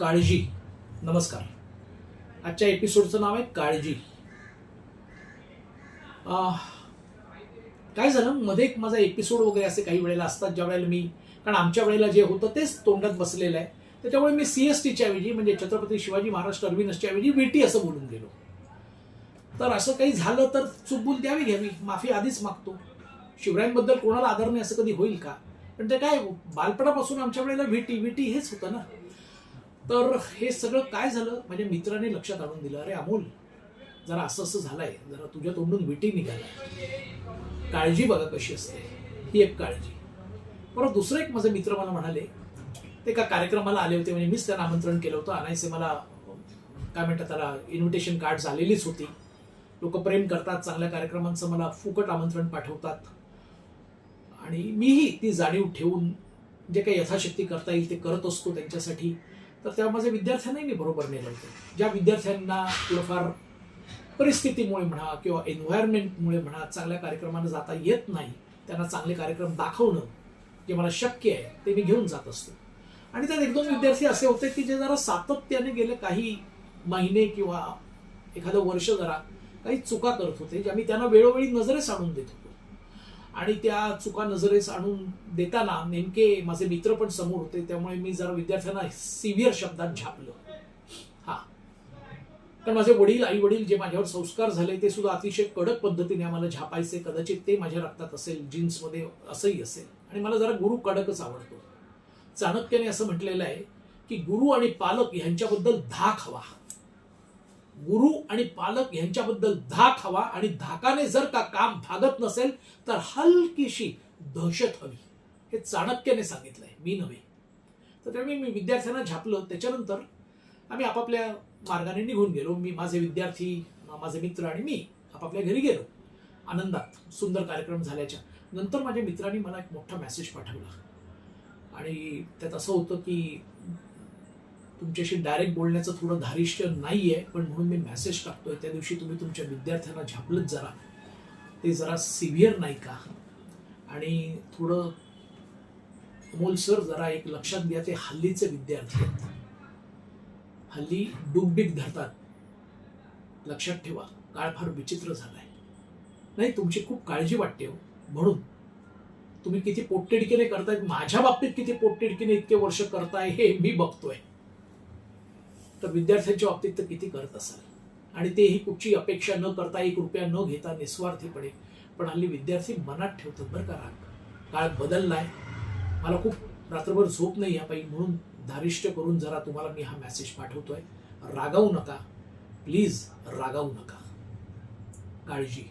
काळजी. नमस्कार. आजच्या एपिसोडचं नाव आहे काळजी. काय झालं? मध्ये एक माझा एपिसोड वगैरे असे काही वेळेला असतात ज्या वेळेला मी कारण आमच्या वेळेला जे होतं तेच तोंडात बसलेलं आहे. त्याच्यामुळे मी सी एस टीच्या ऐवजी म्हणजे छत्रपती शिवाजी महाराज टर्मिनसच्या ऐवजी व्हीटी असं बोलून गेलो. तर असं काही झालं तर चुकबुल द्यावी घ्यावी माफी आधीच मागतो. शिवरायांबद्दल कोणाला आदर नाही असं कधी होईल का? पण ते काय बालपणापासून आमच्या वेळेला व्हीटी व्हीटी हेच होतं ना. तर हे सगळं काय झालं? माझ्या मित्राने लक्षात आणून दिलं अरे अमोल जरा असं असं झालंय. जरा तुझ्या तोंडून विटी निघाला काळजी बघा कशी असते. ही एक काळजी. बरं दुसरं एक माझे मित्र मला म्हणाले ते एका कार्यक्रमाला आले होते. म्हणजे मीच त्यांना आमंत्रण केलं होतं. आणायचे मला काय म्हणतात त्याला इन्व्हिटेशन कार्ड आलेलीच होती. लोक प्रेम करतात चांगल्या कार्यक्रमांचं मला फुकट आमंत्रण पाठवतात. आणि मीही ती जाणीव ठेवून जे काही यथाशक्ती करता येईल ते करत असतो त्यांच्यासाठी. तर त्या माझ्या विद्यार्थ्यांनाही मी बरोबर नेलं होतं. ज्या विद्यार्थ्यांना थोडंफार परिस्थितीमुळे म्हणा किंवा एन्व्हायरमेंटमुळे म्हणा चांगल्या कार्यक्रमांना जाता येत नाही त्यांना चांगले कार्यक्रम दाखवणं जे मला शक्य आहे ते मी घेऊन जात असतो. आणि त्यात एक दोन विद्यार्थी असे होते की जे जरा सातत्याने गेले काही महिने किंवा एखादं वर्ष जरा काही चुका करत होते ज्या मी त्यांना वेळोवेळी नजरेस आणून देत होतो. आणि त्या चुका नजरेस आणून देताना नेमके माझे मित्र पण समोर होते त्यामुळे मी जरा विद्यार्थ्यांना सिव्हिअर शब्दात झापलं. हा. कारण माझे वडील आई वडील जे माझ्यावर संस्कार झाले ते सुद्धा अतिशय कडक पद्धतीने आम्हाला झापायचे कदाचित ते माझ्या रक्तात असेल जीन्समध्ये असंही असेल. आणि मला जरा गुरु कडकच आवडतो. चाणक्याने असं म्हटलेलं आहे की गुरु आणि पालक यांच्याबद्दल धाक हवा. गुरु आणि पालक यांच्याबद्दल धाक हवा आणि धाकाने जर का काम भागत नसेल तर हलकीशी दहशत हवी. हे चाणक्याने सांगितलंय मी नव्हे. तर त्यामुळे मी विद्यार्थ्यांना झापलं. त्याच्यानंतर आम्ही आपापल्या मार्गाने निघून गेलो. मी माझे विद्यार्थी माझे मित्र आणि मी आपापल्या घरी गेलो. आनंदात सुंदर कार्यक्रम झाल्याच्या. नंतर माझ्या मित्रांनी मला एक मोठा मेसेज पाठवला. आणि त्यात असं होतं की तुमच्याशी डायरेक्ट बोलण्याचं थोडं धारिष्ट्य नाही आहे पण म्हणून मी मेसेज टाकतोय. त्या दिवशी तुम्ही तुमच्या विद्यार्थ्यांना झापलंच जरा. ते जरा सिव्हिअर नाही का? आणि थोडं अमोल सर जरा एक लक्षात घ्या ते हल्लीचे विद्यार्थी आहेत. हल्ली डुगडीग धरतात. लक्षात ठेवा काळ फार विचित्र झालाय. नाही तुमची खूप काळजी वाटते हो. म्हणून तुम्ही किती पोटतिडकीने करताय माझ्या बाबतीत किती पोटतिडकीने इतके वर्ष करताय हे मी बघतोय. तर विद्यार्थ्यांच्या बाबतीत तर किती करत असाल? आणि तेही कुठची अपेक्षा न करता एक रुपया न घेता निस्वार्थीपणे. पण हल्ली विद्यार्थी मनात ठेवतात बरं का राग. काळ बदललाय. मला खूप रात्रभर झोप नाही यापायी म्हणून धारिष्ट करून जरा तुम्हाला मी हा मेसेज पाठवतोय. रागावू नका. प्लीज रागावू नका. काळजी.